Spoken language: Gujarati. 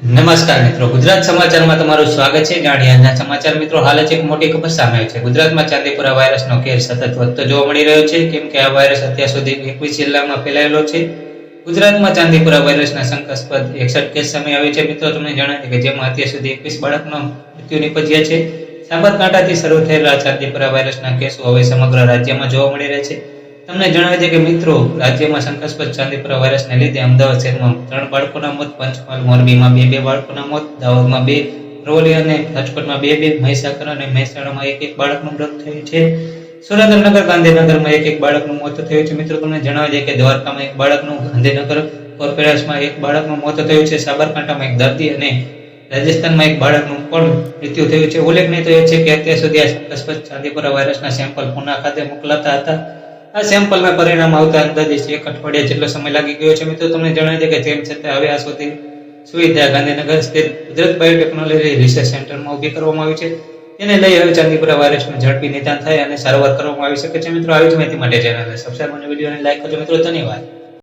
નમસ્કાર મિત્રો. ગુજરાત સમાચારમાં તમારું સ્વાગત છે. જાણીએ સમાચાર મિત્રો હાલ જ એક મોટી ખબર સામે આવી છે. ગુજરાતમાં ચાંદીપુરા વાયરસનો કેર સતત વધતો જોવા મળી રહ્યો છે. કેમ કે આ વાયરસ અત્યાર સુધી એકવીસ જિલ્લામાં ફેલાયેલો છે. ગુજરાતમાં ચાંદીપુરા વાયરસના શંકાસ્પદ એકસઠ કેસ સામે આવે છે. મિત્રો, તમને જણાવી કે જેમાં અત્યાર સુધી એકવીસ બાળકનો મૃત્યુ નિપજ્યા છે. સાબરકાંઠાથી શરૂ થયેલા ચાંદીપુરા વાયરસના કેસો હવે સમગ્ર રાજ્યમાં જોવા મળી રહ્યા છે. તમને જણાવે છે કે મિત્રો, રાજ્યમાં શંકાસ્પદ ચાંદીપુરા વાયરસને લીધે અમદાવાદ શહેરમાં ત્રણ બાળકોના મોત, પંચમહાલ, મોરબીમાં બે બે બાળકોના મોત, દાહોદમાં બે રોલી અને રાજકોટમાં બે બે, મહીસાગર અને મહેસાણામાં એક એક બાળકનું મૃત થયું છે. સુરેન્દ્રનગર, ગાંધીનગરમાં એક એક બાળકનું મોત થયું છે. મિત્રો, તમને જણાવે છે કે દ્વારકામાં એક બાળકનું, ગાંધીનગર કોર્પોરેશનમાં એક બાળકનું મોત થયું છે. સાબરકાંઠામાં એક દર્દી અને રાજસ્થાનમાં એક બાળકનું પણ મૃત્યુ થયું છે. ઉલ્લેખનીય એ છે કે અત્યાર સુધી આ શંકાસ્પદ ચાંદીપુરા વાયરસના સેમ્પલ પુના ખાતે મોકલાતા હતા. આ સેમ્પલના પરિણામ આવતા અંદાજે એક અઠવાડિયા જેટલો સમય લાગી ગયો છે મિત્રો. તમને જણાવી દે કે તેમ છતાં હવે આ સુધી સુવિધા ગાંધીનગર સ્થિત ગુજરાત બાયોટેકનોલોજી રિસર્ચ સેન્ટરમાં ઊભી કરવામાં આવી છે. તેને લઈ હવે ચાંદીપુરા વાયરસનું ઝડપી નિદાન થાય અને સારવાર કરવામાં આવી શકે છે મિત્રો. આવી જ માહિતી માટે ચેનલને સબસ્ક્રાઈબ અને વિડીયોને લાઈક કરજો મિત્રો. ધન્યવાદ.